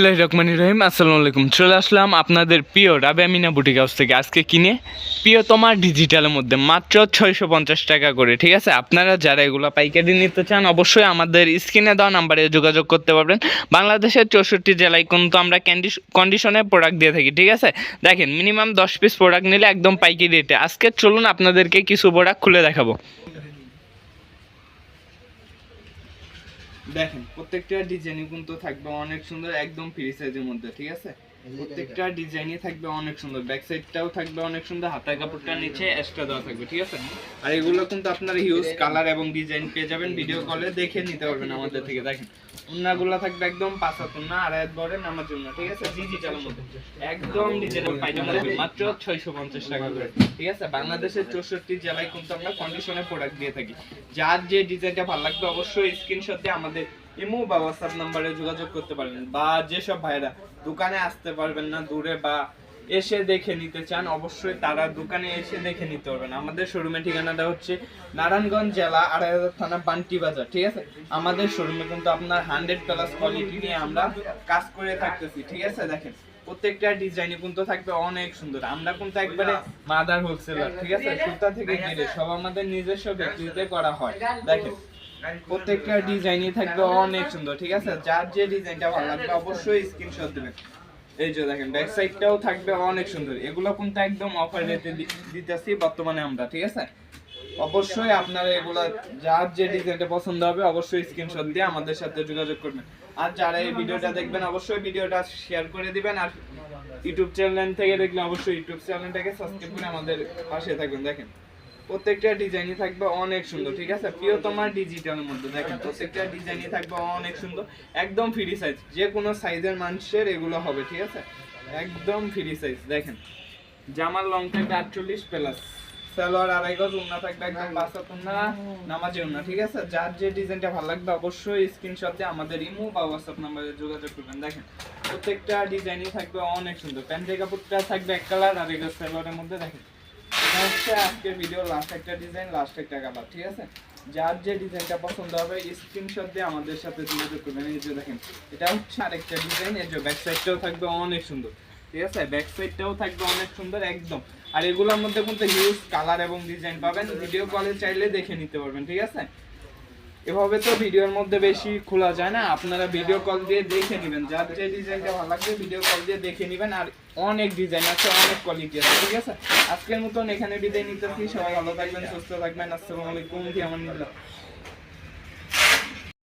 রহমানির রহিম, আসসালামু আলাইকুম। চলে আসলাম আপনাদের প্রিয় রাবে আমিনা বুটিক হাউস থেকে আজকে কিনে। প্রিয় তোমার ডিজিটালের মধ্যে মাত্র ছয়শো পঞ্চাশ টাকা করে, ঠিক আছে? আপনারা যারা এগুলো পাইকারি নিতে চান, অবশ্যই আমাদের স্ক্রিনে দেওয়া নাম্বারে যোগাযোগ করতে পারবেন। বাংলাদেশের চৌষট্টি জেলায় কিন্তু আমরা ক্যান্ডি কন্ডিশনে প্রোডাক্ট দিয়ে থাকি, ঠিক আছে? দেখেন মিনিমাম দশ পিস প্রোডাক্ট নিলে একদম পাইকারি রেটে আজকে চলুন আপনাদেরকে কিছু প্রোডাক্ট খুলে দেখাবো। দেখেন প্রত্যেকটা ডিজাইনই কিন্তু থাকবে অনেক সুন্দর একদম ফ্রি সাইজের মধ্যে ঠিক আছে? প্রত্যেকটা ডিজাইনই থাকবে অনেক সুন্দর ব্যাক সাইডটাও থাকবে অনেক সুন্দর হাতার কাপড়টা নিচে এক্সট্রা দেওয়া থাকবে ঠিক আছে? আর এগুলো কিন্তু আপনার হিউজ কালার এবং ডিজাইন পেয়ে যাবেন ভিডিও কলে দেখে নিতে পারবেন আমাদের থেকে দেখেন। উন্নাগুলো থাকবে একদম পাঁচাতুন না আড়াই বড় নামার জন্য, ঠিক আছে? ডিজিটালের মধ্যে। একদম টাকা করে, ঠিক আছে? বাংলাদেশের চৌষট্টি জেলায় কিন্তু আমরা কন্ডিশনে প্রোডাক্ট দিয়ে থাকি। যার যে ডিজাইনটা ভালো লাগবে অবশ্যই স্ক্রিনশট আমাদের ইমো বা হোয়াটসঅ্যাপ নাম্বারে যোগাযোগ করতে পারবেন বা যেসব ভাইরা দোকানে আসতে পারবেন না, দূরে বা এসে দেখে নিতে চান, অবশ্যই তারা দোকানে এসে দেখে নিতে পারবেন। আমাদের শোরুমের ঠিকানাটা হচ্ছে নারায়ণগঞ্জ জেলা আড়াইহাজার থানা বান্টি বাজার, ঠিক আছে? আমাদের শোরুমে কিন্তু আপনার হান্ড্রেড প্লাস কোয়ালিটি নিয়ে আমরা কাজ করে থাকতেছি, ঠিক আছে? দেখেন, প্রত্যেকটা ডিজাইনে কিন্তু থাকবে অনেক সুন্দর। আমরা কিন্তু একবারে মাদার হোলসেলার ঠিক আছে? সুতা থেকে গিরে সব আমাদের নিজস্ব ব্যক্তিতে করা হয়। দেখেন, প্রত্যেকটা ডিজাইনই থাকবে অনেক সুন্দর, ঠিক আছে? যার যে ডিজাইনটা ভালো লাগবে অবশ্যই স্ক্রিনশট দিবেন। এই যে দেখেন ব্যাক সাইডটাও থাকবে, অনেক সুন্দর। এগুলো কিন্তু একদম অফার রেটে দিতেছি বর্তমানে আমরা, ঠিক আছে? অবশ্যই আপনারা এগুলা যার যে ডিজাইনটা পছন্দ হবে, অবশ্যই স্ক্রিনশট দিয়ে আমাদের সাথে যোগাযোগ করবেন। আর যারা এই ভিডিওটা দেখবেন, অবশ্যই ভিডিওটা শেয়ার করে দিবেন, আর ইউটিউব চ্যানেল থেকে দেখলে অবশ্যই ইউটিউব চ্যানেলটাকে সাবস্ক্রাইব করে আমাদের পাশে থাকবেন, দেখেন। প্রত্যেকটা ডিজাইনই থাকবে অনেক সুন্দর, ঠিক আছে? প্রিয়তমার ডিজিটালের মধ্যে, দেখেন, প্রত্যেকটা ডিজাইনই থাকবে অনেক সুন্দর, একদম ফ্রি সাইজ যে কোনো সাইজের মানুষের এগুলো হবে, ঠিক আছে? একদম ফ্রি সাইজ দেখেন। জামার লং থাকবে আটচল্লিশ প্লাস সালোয়ার আড়াই গজ, উন্না থাকবে একদম বাসাত উন্না নামাজি উন্না, ঠিক আছে? যার যে ডিজাইনটা ভালো লাগবে অবশ্যই স্ক্রিনশট দিয়ে আমাদের ইমো বা হোয়াটসঅ্যাপ নাম্বারে যোগাযোগ করবেন, দেখেন। প্রত্যেকটা ডিজাইনই থাকবে অনেক সুন্দর, প্যান্টের কাপড়টা থাকবে এক কালার আর এগুলো সালোয়ারের মধ্যে, দেখেন। এটা হচ্ছে আজকের ভিডিও লাস্ট একটা ডিজাইন লাস্ট একটা কালার ঠিক আছে? যার যে ডিজাইনটা পছন্দ হবে স্ক্রিনশট দিয়ে আমাদের সাথে যোগাযোগ করবেন। এই যে দেখেন, এটা হচ্ছে আরেকটা ডিজাইন এর যে ব্যাক সাইডটাও থাকবে অনেক সুন্দর, ঠিক আছে? ব্যাক সাইডটাও থাকবে অনেক সুন্দর, একদম। আর এগুলোর মধ্যে কিন্তু হিউজ কালার এবং ডিজাইন পাবেন। ভিডিও কলে চাইলে দেখে নিতে পারবেন, ঠিক আছে? এভাবে তো ভিডিওর মধ্যে বেশি খোলা যায় না। আপনারা ভিডিও কল দিয়ে দেখে নেবেন। যার যে ডিজাইনটা ভালো লাগবে ভিডিও কল দিয়ে দেখে নেবেন। আর অনেক ডিজাইন আছে, অনেক কোয়ালিটি আছে, ঠিক আছে? আজকের মতন এখানে বিদায় নিতেছি। সবাই ভালো থাকবেন, সুস্থ থাকবেন। আসসালামু আলাইকুম কি আমার